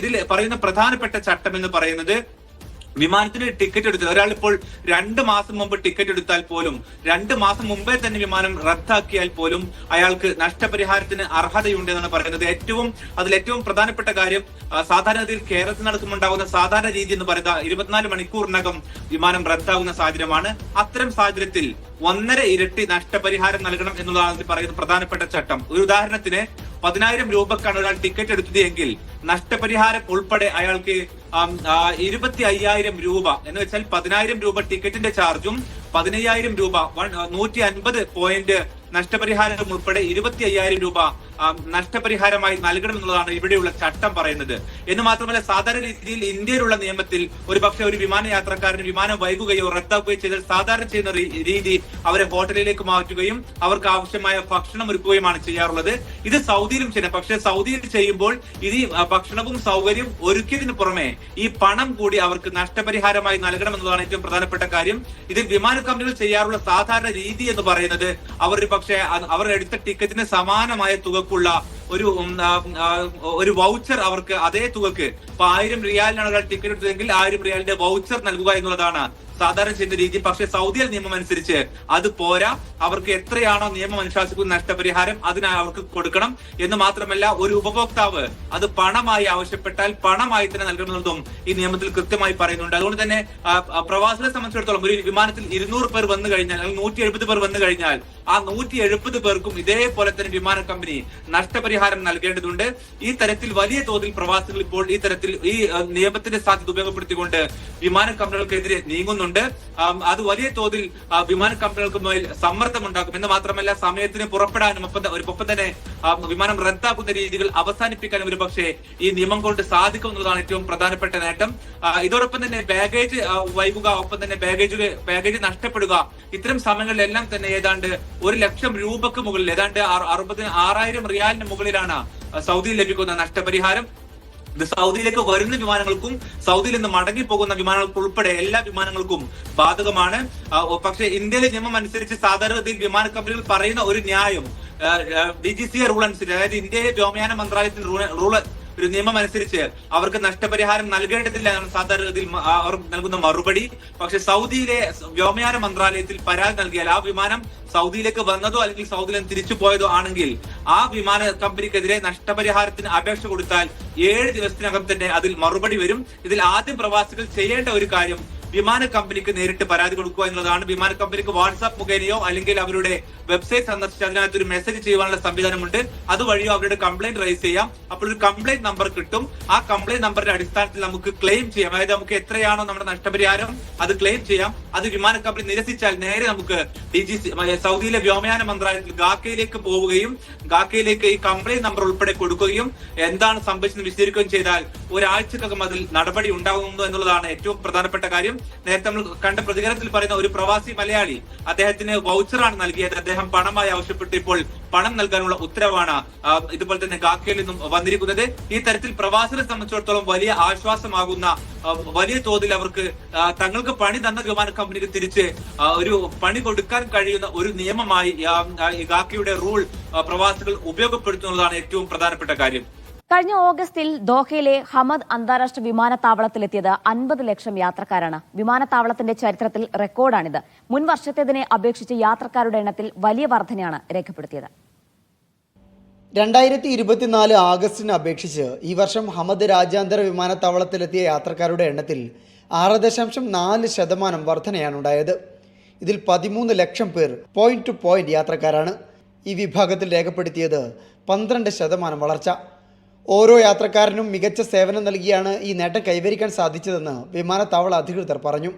ഇതിൽ പറയുന്ന പ്രധാനപ്പെട്ട ചട്ടം എന്ന് പറയുന്നത് വിമാനത്തിന് ടിക്കറ്റ് എടുത്തത്. ഒരാൾ ഇപ്പോൾ രണ്ട് മാസം മുമ്പ് ടിക്കറ്റ് എടുത്താൽ പോലും രണ്ട് മാസം മുമ്പേ തന്നെ വിമാനം റദ്ദാക്കിയാൽ പോലും അയാൾക്ക് നഷ്ടപരിഹാരത്തിന് അർഹതയുണ്ട് എന്നാണ് പറയുന്നത്. ഏറ്റവും അതിൽ ഏറ്റവും പ്രധാനപ്പെട്ട കാര്യം സാധാരണ സാധാരണഗതിയിൽ കേരളത്തിൽ നടക്കുമുണ്ടാകുന്ന സാധാരണ രീതി എന്ന് പറയുന്നത് ഇരുപത്തിനാല് മണിക്കൂറിനകം വിമാനം റദ്ദാകുന്ന സാഹചര്യമാണ്. അത്തരം സാഹചര്യത്തിൽ ഒന്നര ഇരട്ടി നഷ്ടപരിഹാരം നൽകണം എന്നുള്ളതാണ് ഇതിൽ പറയുന്ന പ്രധാനപ്പെട്ട ചട്ടം. ഒരു ഉദാഹരണത്തിന് പതിനായിരം രൂപക്കാണ് ഒരാൾ ടിക്കറ്റ് എടുത്തത് എങ്കിൽ നഷ്ടപരിഹാരം ഉൾപ്പെടെ അയാൾക്ക് ഇരുപത്തി അയ്യായിരം രൂപ. എന്ന് വെച്ചാൽ പതിനായിരം രൂപ ടിക്കറ്റിന്റെ ചാർജും പതിനയ്യായിരം രൂപ വൺ നൂറ്റി അൻപത് പോയിന്റ് നഷ്ടപരിഹാരം ഉൾപ്പെടെ ഇരുപത്തി അയ്യായിരം രൂപ നഷ്ടപരിഹാരമായി നൽകണമെന്നുള്ളതാണ് ഇവിടെയുള്ള ചട്ടം പറയുന്നത്. എന്ന് മാത്രമല്ല സാധാരണ രീതിയിൽ ഇന്ത്യയിലുള്ള നിയമത്തിൽ ഒരു പക്ഷേ ഒരു വിമാന യാത്രക്കാരന് വിമാനം വൈകുകയോ റദ്ദാക്കുകയോ ചെയ്താൽ സാധാരണ ചെയ്യുന്ന രീതി അവരെ ഹോട്ടലിലേക്ക് മാറ്റുകയും അവർക്ക് ആവശ്യമായ ഭക്ഷണം ഒരുക്കുകയുമാണ് ചെയ്യാറുള്ളത്. ഇത് സൗദിയിലും ചെയ്യണം പക്ഷേ സൗദിയിൽ ചെയ്യുമ്പോൾ ഇത് ഭക്ഷണവും സൗകര്യവും ഒരുക്കിയതിന് പുറമെ ഈ പണം കൂടി അവർക്ക് നഷ്ടപരിഹാരമായി നൽകണം എന്നതാണ് ഏറ്റവും പ്രധാനപ്പെട്ട കാര്യം. ഇതിൽ വിമാന കമ്പനികൾ ചെയ്യാറുള്ള സാധാരണ രീതി എന്ന് പറയുന്നത് അവർ ഒരു പക്ഷേ അവർ എടുത്ത ടിക്കറ്റിന് സമാനമായ തുകക്കുള്ള ഒരു ഒരു വൗച്ചർ അവർക്ക് അതേ തുകക്ക്. ഇപ്പൊ ആയിരം റിയാലിനാണ് ഒരാൾ ടിക്കറ്റ് എടുത്തതെങ്കിൽ ആയിരം റിയാലിന്റെ വൗച്ചർ നൽകുക എന്നുള്ളതാണ് സാധാരണ ചെയ്യുന്ന രീതി. പക്ഷേ സൗദിയിൽ നിയമം അനുസരിച്ച് അത് പോരാ. അവർക്ക് എത്രയാണോ നിയമം അനുശാസിക്കുന്ന നഷ്ടപരിഹാരം അതിനായി അവർക്ക് കൊടുക്കണം. എന്ന് മാത്രമല്ല ഒരു ഉപഭോക്താവ് അത് പണമായി ആവശ്യപ്പെട്ടാൽ പണമായി തന്നെ നൽകണമെന്നതും ഈ നിയമത്തിൽ കൃത്യമായി പറയുന്നുണ്ട്. അതുകൊണ്ട് തന്നെ പ്രവാസികളെ സംബന്ധിച്ചിടത്തോളം ഒരു വിമാനത്തിൽ ഇരുന്നൂറ് പേർ വന്നു കഴിഞ്ഞാൽ അല്ലെങ്കിൽ നൂറ്റി എഴുപത് പേർ വന്നു കഴിഞ്ഞാൽ ആ നൂറ്റി എഴുപത് പേർക്കും ഇതേപോലെ തന്നെ വിമാന കമ്പനി നഷ്ടപരിഹാരം നൽകേണ്ടതുണ്ട്. ഈ തരത്തിൽ വലിയ തോതിൽ പ്രവാസികൾ ഇപ്പോൾ ഈ തരത്തിൽ ഈ നിയമത്തിന്റെ സാധ്യത ഉപയോഗപ്പെടുത്തിക്കൊണ്ട് വിമാന കമ്പനികൾക്കെതിരെ നീങ്ങുന്നുണ്ട്. ആം, അത് വലിയ തോതിൽ വിമാന കമ്പനികൾക്ക് മേൽ സമ്മർദ്ദം ഉണ്ടാക്കും എന്ന് മാത്രമല്ല സമയത്തിന് പുറപ്പെടാനും ഒപ്പം തന്നെ വിമാനം റദ്ദാക്കുന്ന രീതികൾ അവസാനിപ്പിക്കാനും ഒരു പക്ഷേ ഈ നിയമം കൊണ്ട് സാധിക്കും എന്നുള്ളതാണ് ഏറ്റവും പ്രധാനപ്പെട്ട നേട്ടം. ഇതോടൊപ്പം തന്നെ ബാഗേജ് വൈകുക ഒപ്പം തന്നെ ബാഗേജ് ബാഗേജ് നഷ്ടപ്പെടുക. ഇത്തരം സമയങ്ങളിലെല്ലാം തന്നെ ഏതാണ്ട് ഒരു ലക്ഷം രൂപക്ക് മുകളിൽ ഏതാണ്ട് അറുപതിന് അറുപത് ആറായിരം റിയാലിന് മുകളിലാണ് സൗദിയിൽ ലഭിക്കുന്ന നഷ്ടപരിഹാരം. സൗദിയിലേക്ക് വരുന്ന വിമാനങ്ങൾക്കും സൗദിയിൽ നിന്ന് മടങ്ങി പോകുന്ന വിമാനങ്ങൾക്ക് ഉൾപ്പെടെ എല്ലാ വിമാനങ്ങൾക്കും ബാധകമാണ്. പക്ഷേ ഇന്ത്യയിലെ നിയമം അനുസരിച്ച് സാധാരണഗതിയിൽ വിമാന കമ്പനികൾ പറയുന്ന ഒരു ന്യായം ഡി ജി സി റൂൾ അനുസരിച്ച് അതായത് ഇന്ത്യയിലെ വ്യോമയാന മന്ത്രാലയത്തിന്റെ റൂൾ ഒരു നിയമം അനുസരിച്ച് അവർക്ക് നഷ്ടപരിഹാരം നൽകേണ്ടതില്ല എന്നാണ് മ- അവർ നൽകുന്ന മറുപടി. പക്ഷെ സൗദിയിലെ വ്യോമയാന മന്ത്രാലയത്തിൽ പരാതി നൽകിയാൽ ആ വിമാനം സൗദിയിലേക്ക് വന്നതോ അല്ലെങ്കിൽ സൗദിയിൽ തിരിച്ചു പോയതോ ആണെങ്കിൽ ആ വിമാന കമ്പനിക്കെതിരെ നഷ്ടപരിഹാരത്തിന് അപേക്ഷ കൊടുത്താൽ ഏഴ് ദിവസത്തിനകം തന്നെ അതിൽ മറുപടി വരും. ഇതിൽ ആദ്യം പ്രവാസികൾ ചെയ്യേണ്ട ഒരു കാര്യം വിമാന കമ്പനിക്ക് നേരിട്ട് പരാതി കൊടുക്കുക എന്നുള്ളതാണ്. വിമാന കമ്പനിക്ക് വാട്സാപ്പ് മുഖേനയോ അല്ലെങ്കിൽ അവരുടെ വെബ്സൈറ്റ് സന്ദർശിച്ച് അതിനകത്ത് ഒരു മെസ്സേജ് ചെയ്യുവാനുള്ള സംവിധാനമുണ്ട്. അതുവഴിയോ അവരുടെ കംപ്ലൈന്റ് റൈസ് ചെയ്യാം. അപ്പോൾ ഒരു കംപ്ലൈന്റ് നമ്പർ കിട്ടും. ആ കംപ്ലൈന്റ് നമ്പറിന്റെ അടിസ്ഥാനത്തിൽ നമുക്ക് ക്ലെയിം ചെയ്യാം. അതായത് നമുക്ക് എത്രയാണോ നമ്മുടെ നഷ്ടപരിഹാരം അത് ക്ലെയിം ചെയ്യാം. അത് വിമാന കമ്പനി നിരസിച്ചാൽ നേരെ നമുക്ക് ഡി ജി സൗദിയിലെ വ്യോമയാന മന്ത്രാലയത്തിൽ ഗാക്കയിലേക്ക് പോവുകയും ഗാക്കയിലേക്ക് ഈ കംപ്ലൈന്റ് നമ്പർ ഉൾപ്പെടെ കൊടുക്കുകയും എന്താണ് സംഭവിച്ചതെന്ന് വിശദീകരിക്കുകയും ചെയ്താൽ ഒരാഴ്ചക്കകം അതിൽ നടപടി ഉണ്ടാകുന്നു എന്നുള്ളതാണ് ഏറ്റവും പ്രധാനപ്പെട്ട കാര്യം. നേരത്തെ നമ്മൾ കണ്ട പ്രതികരണത്തിൽ പറയുന്ന ഒരു പ്രവാസി മലയാളി അദ്ദേഹത്തിന് വൗച്ചറാണ് നൽകിയത്. അദ്ദേഹം പണമായി ആവശ്യപ്പെട്ട്. ഇപ്പോൾ പണം നൽകാനുള്ള ഉത്തരവാണ് ഇതുപോലെ തന്നെ ഗാക്കയിൽ നിന്നും വന്നിരിക്കുന്നത്. ഈ തരത്തിൽ പ്രവാസികളെ സംബന്ധിച്ചിടത്തോളം വലിയ ആശ്വാസമാകുന്ന വലിയ തോതിൽ അവർക്ക് തങ്ങൾക്ക് പണി തന്ന വിമാന കമ്പനിക്ക് തിരിച്ച് ഒരു പണി കൊടുക്കാൻ കഴിയുന്ന ഒരു നിയമമായി ഗാക്കയുടെ റൂൾ പ്രവാസികൾ ഉപയോഗപ്പെടുത്തുന്നതാണ് ഏറ്റവും പ്രധാനപ്പെട്ട കാര്യം. കഴിഞ്ഞ ഓഗസ്റ്റിൽ ദോഹയിലെ ഹമദ് അന്താരാഷ്ട്ര വിമാനത്താവളത്തിലെത്തിയത് അൻപത് ലക്ഷം യാത്രക്കാരാണ്. വിമാനത്താവളത്തിന്റെ ചരിത്രത്തിൽ റെക്കോർഡാണിത്. മുൻ വർഷത്തേതിനെ അപേക്ഷിച്ച് യാത്രക്കാരുടെ എണ്ണത്തിൽ വലിയ വർധനയാണ് രേഖപ്പെടുത്തിയത്. രണ്ടായിരത്തി ഇരുപത്തിനാല് ആഗസ്റ്റിന് അപേക്ഷിച്ച് ഈ വർഷം ഹമദ് രാജ്യാന്തര വിമാനത്താവളത്തിലെത്തിയ യാത്രക്കാരുടെ എണ്ണത്തിൽ ആറ് ദശാംശം നാല് ശതമാനം വർധനയാണ് ഉണ്ടായത്. ഇതിൽ പതിമൂന്ന് ലക്ഷം പേർ പോയിന്റ് ടു പോയിന്റ് യാത്രക്കാരാണ്. ഈ വിഭാഗത്തിൽ രേഖപ്പെടുത്തിയത് പന്ത്രണ്ട് ശതമാനം വളർച്ച. ഓരോ യാത്രക്കാരനും മികച്ച സേവനം നൽകിയാണ് ഈ നേട്ടം കൈവരിക്കാൻ സാധിച്ചതെന്ന് വിമാനത്താവള അധികൃതർ പറഞ്ഞു.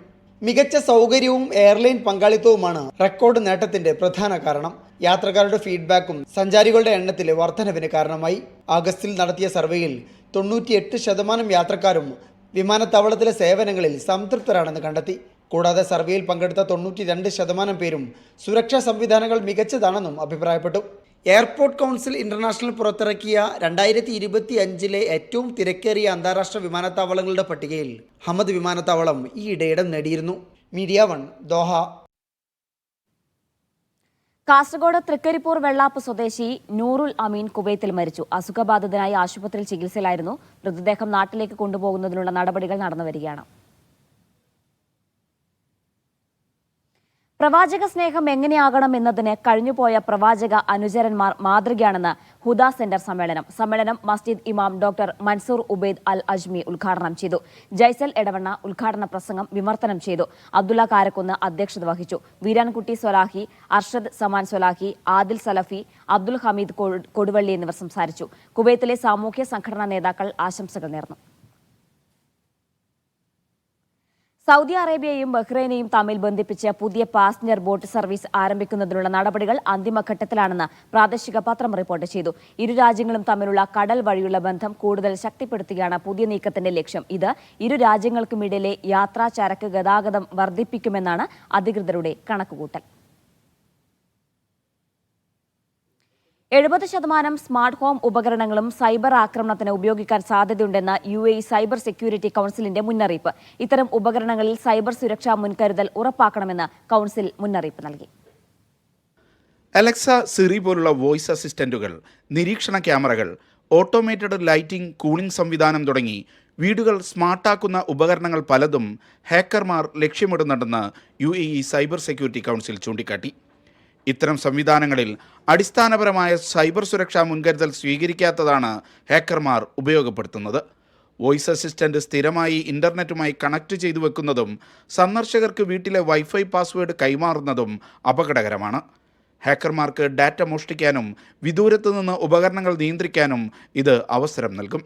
മികച്ച സൗകര്യവും എയർലൈൻ പങ്കാളിത്തവുമാണ് റെക്കോർഡ് നേട്ടത്തിന്റെ പ്രധാന കാരണം. യാത്രക്കാരുടെ ഫീഡ്ബാക്കും സഞ്ചാരികളുടെ എണ്ണത്തിലെ വർധനവിന് കാരണമായി. ആഗസ്റ്റിൽ നടത്തിയ സർവേയിൽ തൊണ്ണൂറ്റിയെട്ട് ശതമാനം യാത്രക്കാരും വിമാനത്താവളത്തിലെ സേവനങ്ങളിൽ സംതൃപ്തരാണെന്ന് കണ്ടെത്തി. കൂടാതെ സർവേയിൽ പങ്കെടുത്ത തൊണ്ണൂറ്റി രണ്ട് ശതമാനം പേരും സുരക്ഷാ സംവിധാനങ്ങൾ മികച്ചതാണെന്നും അഭിപ്രായപ്പെട്ടു. എയർപോർട്ട് കൗൺസിൽ ഇന്റർനാഷണൽ പുറത്തിറക്കിയ രണ്ടായിരത്തി ഇരുപത്തി അഞ്ചിലെ ഏറ്റവും തിരക്കേറിയ അന്താരാഷ്ട്ര വിമാനത്താവളങ്ങളുടെ പട്ടികയിൽ ഹമദ് വിമാനത്താവളം ഈ ഇടം നേടിയിരുന്നു. Media one Doha. Kasaragod Thrikaripur Vellap സ്വദേശി നൂറുൽ അമീൻ കുവൈത്തിൽ മരിച്ചു. അസുഖബാധിതനായി ആശുപത്രിയിൽ ചികിത്സയിലായിരുന്നു. മൃതദേഹം നാട്ടിലേക്ക് കൊണ്ടുപോകുന്നതിനുള്ള നടപടികൾ നടന്നുവരികയാണ്. പ്രവാചക സ്നേഹം എങ്ങനെയാകണം എന്നതിന് കഴിഞ്ഞുപോയ പ്രവാചക അനുചരന്മാർ മാതൃകയാണെന്ന് ഹുദ സെന്റർ സമ്മേളനം. സമ്മേളനം മസ്ജിദ് ഇമാം doctor Mansoor Ubaid Al Ajmi ഉദ്ഘാടനം ചെയ്തു. ജൈസൽ എടവണ്ണ ഉദ്ഘാടന പ്രസംഗം വിമർത്തനം ചെയ്തു. അബ്ദുള്ള കാരക്കുന്ന് അധ്യക്ഷത വഹിച്ചു. വീരാൻകുട്ടി സൊലാഹി അർഷദ് സമാൻ സൊലാഹി ആദിൽ സലഫി അബ്ദുൽ ഹമീദ് കൊടുവള്ളി എന്നിവർ സംസാരിച്ചു. കുവൈത്തിലെ സാമൂഹ്യ സംഘടനാ നേതാക്കൾ ആശംസകൾ നേർന്നു. സൗദി അറേബ്യയും ബഹ്റൈനെയും തമ്മിൽ ബന്ധിപ്പിച്ച് പുതിയ പാസഞ്ചർ ബോട്ട് സർവീസ് ആരംഭിക്കുന്നതിനുള്ള നടപടികൾ അന്തിമഘട്ടത്തിലാണെന്ന് പ്രാദേശിക പത്രം റിപ്പോർട്ട് ചെയ്തു. ഇരു രാജ്യങ്ങളും തമ്മിലുള്ള കടൽ വഴിയുള്ള ബന്ധം കൂടുതൽ ശക്തിപ്പെടുത്തുകയാണ് പുതിയ നീക്കത്തിന്റെ ലക്ഷ്യം. ഇത് ഇരു രാജ്യങ്ങൾക്കുമിടയിലെ യാത്രാ ചരക്ക് ഗതാഗതം വർദ്ധിപ്പിക്കുമെന്നാണ് അധികൃതരുടെ കണക്കുകൂട്ടൽ. എഴുപത് ശതമാനം സ്മാർട്ട് ഹോം ഉപകരണങ്ങളും സൈബർ ആക്രമണത്തിന് ഉപയോഗിക്കാൻ സാധ്യതയുണ്ടെന്ന് യു എ സൈബർ സെക്യൂരിറ്റി കൗൺസിലിന്റെ മുന്നറിയിപ്പ്. ഇത്തരം ഉപകരണങ്ങളിൽ സൈബർ സുരക്ഷാ മുൻകരുതൽ ഉറപ്പാക്കണമെന്ന് കൗൺസിൽ മുന്നറിയിപ്പ് നൽകി. അലക്സ സിറി പോലുള്ള വോയിസ് അസിസ്റ്റന്റുകൾ നിരീക്ഷണ ക്യാമറകൾ ഓട്ടോമേറ്റഡ് ലൈറ്റിംഗ് കൂളിംഗ് സംവിധാനം തുടങ്ങി വീടുകൾ സ്മാർട്ടാക്കുന്ന ഉപകരണങ്ങൾ പലതും ഹാക്കർമാർ ലക്ഷ്യമിടുന്നുണ്ടെന്ന് യു സൈബർ സെക്യൂരിറ്റി കൗൺസിൽ ചൂണ്ടിക്കാട്ടി. ഇത്തരം സംവിധാനങ്ങളിൽ അടിസ്ഥാനപരമായ സൈബർ സുരക്ഷാ മുൻകരുതൽ സ്വീകരിക്കാത്തതാണ് ഹാക്കർമാർ ഉപയോഗപ്പെടുത്തുന്നത്. വോയിസ് അസിസ്റ്റന്റ് സ്ഥിരമായി ഇന്റർനെറ്റുമായി കണക്ട് ചെയ്തു വെക്കുന്നതും സന്ദർശകർക്ക് വീട്ടിലെ വൈഫൈ പാസ്വേഡ് കൈമാറുന്നതും അപകടകരമാണ്. ഹാക്കർമാർക്ക് ഡാറ്റ മോഷ്ടിക്കാനും വിദൂരത്തു നിന്ന് ഉപകരണങ്ങൾ നിയന്ത്രിക്കാനും ഇത് അവസരം നൽകും.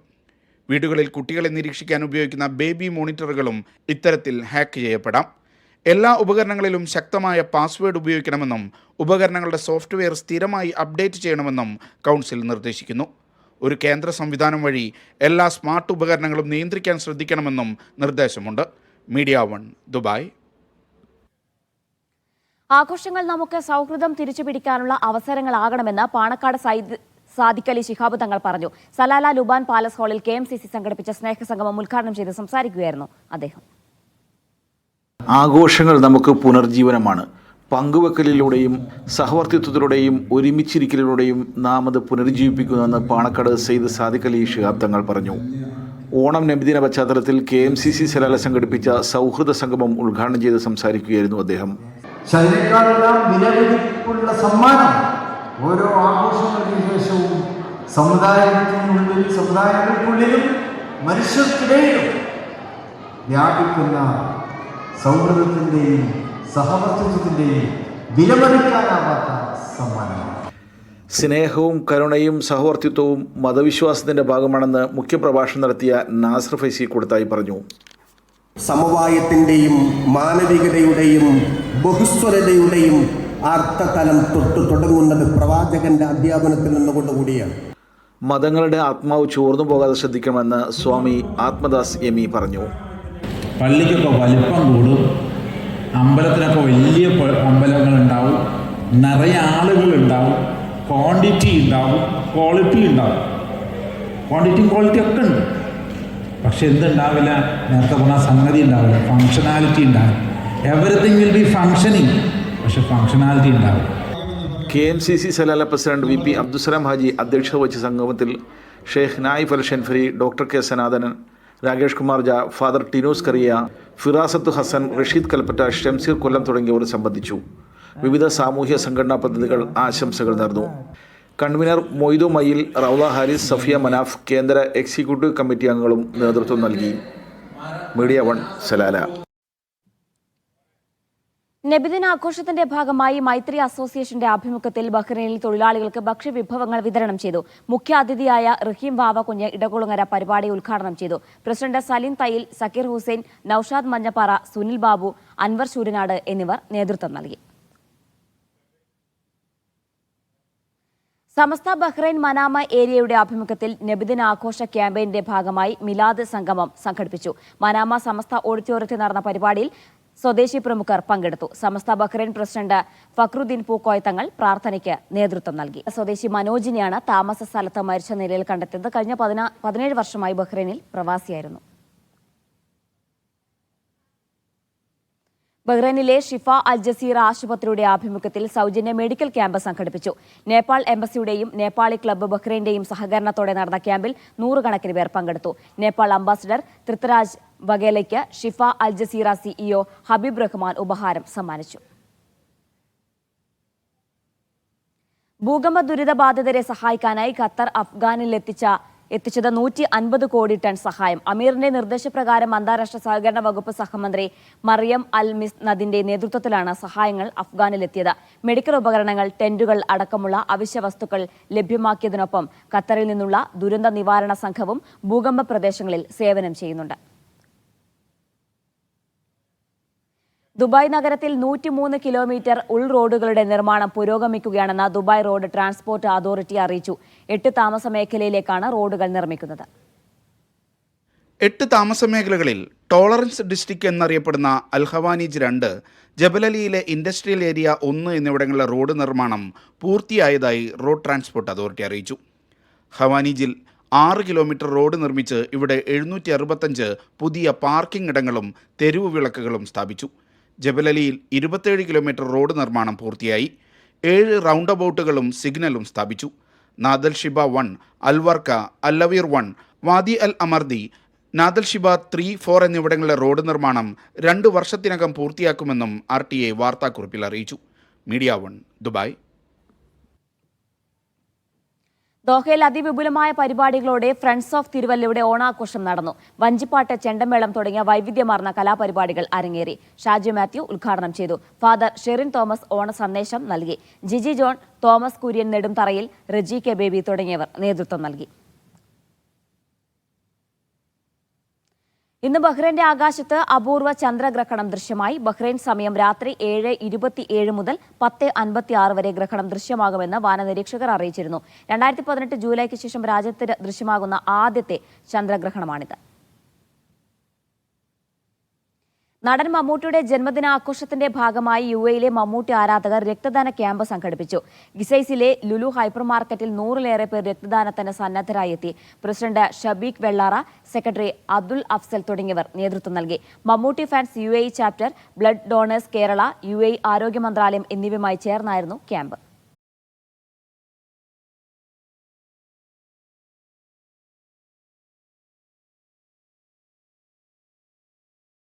വീടുകളിൽ കുട്ടികളെ നിരീക്ഷിക്കാൻ ഉപയോഗിക്കുന്ന ബേബി മോണിറ്ററുകളും ഇത്തരത്തിൽ ഹാക്ക് ചെയ്യപ്പെടാം. എല്ലാ ഉപകരണങ്ങളിലും ശക്തമായ പാസ്വേഡ് ഉപയോഗിക്കണമെന്നും ഉപകരണങ്ങളുടെ സോഫ്റ്റ്വെയർ സ്ഥിരമായി അപ്ഡേറ്റ് ചെയ്യണമെന്നും കൗൺസിൽ നിർദ്ദേശിക്കുന്നു. ഒരു കേന്ദ്ര സംവിധാനം വഴി എല്ലാ സ്മാർട്ട് ഉപകരണങ്ങളും നിയന്ത്രിക്കാൻ ശ്രദ്ധിക്കണമെന്നും നിർദ്ദേശമുണ്ട്. Media one Dubai. ആഘോഷങ്ങൾ നമുക്ക് സൗഹൃദം തിരിച്ചുപിടിക്കാനുള്ള അവസരങ്ങളാകണമെന്ന് പാണക്കാട് സൈദ് സാദിഖ് അലി ശിഹാബ് തങ്ങൾ പറഞ്ഞു. സലാല ലുബാൻ പാലസ് ഹാളിൽ കെ എം സി സി സംഘടിപ്പിച്ച സ്നേഹസംഗമം ഉദ്ഘാടനം ചെയ്ത് സംസാരിക്കുകയായിരുന്നു അദ്ദേഹം. ആഘോഷങ്ങൾ നമുക്ക് പുനർജീവനമാണ്. പങ്കുവെക്കലിലൂടെയും സഹവർത്തിത്വത്തിലൂടെയും ഒരുമിച്ചിരിക്കലിലൂടെയും നാം അത് പുനരുജ്ജീവിപ്പിക്കുന്നുവെന്ന് പാണക്കാട് സെയ്ദ് സാദിഖ് അലി ശിഹാബ് തങ്ങൾ പറഞ്ഞു. ഓണം നബിദിന പശ്ചാത്തലത്തിൽ K M C C Salalah സംഘടിപ്പിച്ച സൗഹൃദ സംഗമം ഉദ്ഘാടനം ചെയ്ത് സംസാരിക്കുകയായിരുന്നു അദ്ദേഹം. ഓരോ സമുദായത്തിനുള്ളിൽ സമുദായങ്ങൾക്കുള്ളിലും മനുഷ്യർക്കിടയിലും വ്യാപിക്കുന്ന സൗഹൃദത്തിന്റെയും സഹവർത്തിത്വത്തിന്റെയും വിലമതിക്കാനാവാത്ത സമ്മാനമാണ് സ്നേഹവും കരുണയും സഹവർത്തിത്വവും മതവിശ്വാസത്തിന്റെ ഭാഗമാണെന്ന് മുഖ്യപ്രഭാഷണം നടത്തിയ നാസർ ഫൈസി കൊടുത്തായി പറഞ്ഞു. സമവായത്തിന്റെയും മാനവികതയുടെയും ബഹുസ്വരതയുടെയും അർത്ഥതലം തൊട്ടു തുടങ്ങുന്നത് പ്രവാചകന്റെ അധ്യാപനത്തിൽ നിന്നുകൊണ്ട് കൂടിയാണ്. മതങ്ങളുടെ ആത്മാവ് ചോർന്നു പോകാതെ ശ്രദ്ധിക്കണമെന്ന് സ്വാമി ആത്മദാസ് എമി പറഞ്ഞു. പള്ളിക്കൊക്കെ വലിപ്പം കൂടും. അമ്പലത്തിനൊക്കെ വലിയ അമ്പലങ്ങൾ ഉണ്ടാവും നിറയെ ആളുകൾ ഉണ്ടാവും. ക്വാണ്ടിറ്റി ഉണ്ടാവും. ക്വാളിറ്റി ഉണ്ടാവും ക്വാണ്ടിറ്റിയും ക്വാളിറ്റി ഒക്കെ ഉണ്ട്. പക്ഷെ എന്തുണ്ടാവില്ല? നേരത്തെ പറഞ്ഞ സംഗതി ഉണ്ടാവില്ല. ഫങ്ഷനാലിറ്റി ഉണ്ടാവും എവറിത്തിങ് വിൽ ബി ഫങ്ഷനിങ് പക്ഷെ ഫങ്ഷനാലിറ്റി ഉണ്ടാവും K M C C Salalah president V P Abdussalam Haji അധ്യക്ഷത വഹിച്ച സംഗമത്തിൽ Sheikh Naif Al Shenfari doctor K Sanathanan Rakesh Kumar ജ ഫാദർ ടിനോസ് കറിയ ഫിറാസത്ത് ഹസൻ റഷീദ് കൽപ്പറ്റ ഷംസീർ കൊല്ലം തുടങ്ങിയവർ സംബന്ധിച്ചു. വിവിധ സാമൂഹ്യ സംഘടനാ പ്രതിനിധികൾ ആശംസകൾ നേർന്നു. കൺവീനർ മൊയ്തു മയിൽ റൗല ഹാരിസ് സഫിയ മനാഫ് കേന്ദ്ര എക്സിക്യൂട്ടീവ് കമ്മിറ്റി അംഗങ്ങളും നേതൃത്വം നൽകി. Media one Salalah. നബിദിനാഘോഷത്തിന്റെ ഭാഗമായി മൈത്രി അസോസിയേഷന്റെ ആഭിമുഖ്യത്തിൽ ബഹ്റൈനിൽ തൊഴിലാളികൾക്ക് ഭക്ഷ്യവിഭവങ്ങൾ വിതരണം ചെയ്തു. മുഖ്യാതിഥിയായ റഹീം വാവ കുഞ്ഞ് ഇടകുളങ്ങര പരിപാടി ഉദ്ഘാടനം ചെയ്തു. പ്രസിഡന്റ് സലീം തയ്യിൽ സക്കീർ ഹുസൈൻ നൌഷാദ് മഞ്ഞപ്പാറ സുനിൽ ബാബു അൻവർ ശൂരനാട് എന്നിവർ നേതൃത്വം നൽകി. സമസ്ത ബഹ്റൈൻ മനാമ ഏരിയയുടെ ആഭിമുഖ്യത്തിൽ നബിദിന ആഘോഷ ക്യാമ്പയിന്റെ ഭാഗമായി മിലാദ് സംഗമം സംഘടിപ്പിച്ചു. മനാമ സമസ്ത ഓഡിറ്റോറിയത്തിൽ നടന്ന പരിപാടിയിൽ സ്വദേശി പ്രമുഖർ പങ്കെടുത്തു. സമസ്ത ബഹ്റൈൻ പ്രസിഡന്റ് ഫക്രുദ്ദീൻ പൂക്കോയ് തങ്ങൾ പ്രാർത്ഥനയ്ക്ക് നേതൃത്വം നൽകി. സ്വദേശി മനോജിനെയാണ് താമസ സ്ഥലത്ത് മരിച്ച നിലയിൽ കണ്ടെത്തിയത്. കഴിഞ്ഞ പതിനാ പതിനേഴ് വർഷമായി ബഹ്റൈനിൽ പ്രവാസിയായിരുന്നു. ബഹ്റൈനിലെ ഷിഫ അൽ ജസീറ ആശുപത്രിയുടെ ആഭിമുഖ്യത്തിൽ സൗജന്യ മെഡിക്കൽ ക്യാമ്പ് സംഘടിപ്പിച്ചു. നേപ്പാൾ എംബസിയുടെയും നേപ്പാളി ക്ലബ്ബ് ബഹ്റൈന്റെയും സഹകരണത്തോടെ നടന്ന ക്യാമ്പിൽ നൂറുകണക്കിന് പേർ പങ്കെടുത്തു. Nepal ambassador Thritharaj വഗേലയ്ക്ക് Shifa Al Jazeera CEO Habeeb Rahman ഉപഹാരം സമ്മാനിച്ചു. ഭൂകമ്പ ദുരിതബാധിതരെ സഹായിക്കാനായി ഖത്തർ അഫ്ഗാനിൽ എത്തിച്ച എത്തിച്ചത് നൂറ്റി അൻപത് കോടി ടൺ സഹായം. അമീറിന്റെ നിർദ്ദേശപ്രകാരം അന്താരാഷ്ട്ര സഹകരണ വകുപ്പ് സഹമന്ത്രി മറിയം അൽ മിസ് നദിന്റെ നേതൃത്വത്തിലാണ് സഹായങ്ങൾ അഫ്ഗാനിലെത്തിയത്. മെഡിക്കൽ ഉപകരണങ്ങൾ ടെന്റുകൾ അടക്കമുള്ള അവശ്യ വസ്തുക്കൾ ലഭ്യമാക്കിയതിനൊപ്പം ഖത്തറിൽ നിന്നുള്ള ദുരന്ത നിവാരണ സംഘവും ഭൂകമ്പ പ്രദേശങ്ങളിൽ സേവനം ചെയ്യുന്നുണ്ട്. ദുബായ് നഗരത്തിൽ നൂറ്റിമൂന്ന് കിലോമീറ്റർ ഉൾ റോഡുകളുടെ നിർമ്മാണം പുരോഗമിക്കുകയാണെന്ന് ദുബായ് റോഡ് ട്രാൻസ്പോർട്ട് അതോറിറ്റി അറിയിച്ചു. എട്ട് താമസ മേഖലയിലേക്കാണ് റോഡുകൾ നിർമ്മിക്കുന്നത്. എട്ട് താമസ മേഖലകളിൽ ടോളറൻസ് ഡിസ്ട്രിക്ട് എന്നറിയപ്പെടുന്ന അൽഹവാനിജ് രണ്ട് ജബലലിയിലെ ഇൻഡസ്ട്രിയൽ ഏരിയ ഒന്ന് എന്നിവിടങ്ങളിലെ റോഡ് നിർമ്മാണം പൂർത്തിയായതായി റോഡ് ട്രാൻസ്പോർട്ട് അതോറിറ്റി അറിയിച്ചു. ഹവാനിജിൽ ആറ് കിലോമീറ്റർ റോഡ് നിർമ്മിച്ച് ഇവിടെ എഴുന്നൂറ്റി അറുപത്തഞ്ച് പുതിയ പാർക്കിംഗ് ഇടങ്ങളും തെരുവ് വിളക്കുകളും സ്ഥാപിച്ചു. ജബലലിയിൽ ഇരുപത്തേഴ് കിലോമീറ്റർ റോഡ് നിർമ്മാണം പൂർത്തിയായി. ഏഴ് റൗണ്ട് അബൌട്ടുകളും സിഗ്നലും സ്ഥാപിച്ചു. Nad Al Sheba one Al Warqa Al Awir one Wadi Al Amardi Nad Al Sheba three four എന്നിവിടങ്ങളിലെ റോഡ് നിർമ്മാണം രണ്ട് വർഷത്തിനകം പൂർത്തിയാക്കുമെന്നും ആർ ടി എ വാർത്താക്കുറിപ്പിൽ അറിയിച്ചു. Media one Dubai. ദോഹയിൽ അതിവിപുലമായ പരിപാടികളോടെ ഫ്രണ്ട്സ് ഓഫ് തിരുവല്ലയുടെ ഓണാഘോഷം നടന്നു. വഞ്ചിപ്പാട്ട് ചെണ്ടമേളം തുടങ്ങിയ വൈവിധ്യമാർന്ന കലാപരിപാടികൾ അരങ്ങേറി. ഷാജി മാത്യു ഉദ്ഘാടനം ചെയ്തു. ഫാദർ ഷെറിൻ തോമസ് ഓണ സന്ദേശം നൽകി. ജിജി ജോൺ തോമസ് കുര്യൻ നെടുംതറയിൽ റെജി കെ ബേബി തുടങ്ങിയവർ നേതൃത്വം നൽകി. ഇന്ന് ബഹ്റൈന്റെ ആകാശത്ത് അപൂർവ ചന്ദ്രഗ്രഹണം ദൃശ്യമായി. ബഹ്റൈൻ സമയം രാത്രി ഏഴ് ഇരുപത്തിയേഴ് മുതൽ പത്ത് അൻപത്തി ആറ് വരെ ഗ്രഹണം ദൃശ്യമാകുമെന്ന് വാനനിരീക്ഷകർ അറിയിച്ചിരുന്നു. രണ്ടായിരത്തി പതിനെട്ട് ജൂലൈക്ക് ശേഷം രാജ്യത്ത് ദൃശ്യമാകുന്ന ആദ്യത്തെ ചന്ദ്രഗ്രഹണമാണിത്. നടൻ മമ്മൂട്ടിയുടെ ജന്മദിനാഘോഷത്തിന്റെ ഭാഗമായി യു എയിലെ മമ്മൂട്ടി ആരാധകർ രക്തദാന ക്യാമ്പ് സംഘടിപ്പിച്ചു. ഗിസൈസിലെ ലുലു ഹൈപ്പർ മാർക്കറ്റിൽ നൂറിലേറെ പേർ രക്തദാനത്തിന് സന്നദ്ധരായി എത്തി പ്രസിഡന്റ് ഷബീഖ് വെള്ളാറ സെക്രട്ടറി അബ്ദുൽ അഫ്സൽ തുടങ്ങിയവർ നേതൃത്വം നൽകി. Mammootty fans U chapter blood donors Kerala U ആരോഗ്യ മന്ത്രാലയം എന്നിവയുമായി ചേർന്നായിരുന്നു ക്യാമ്പ്.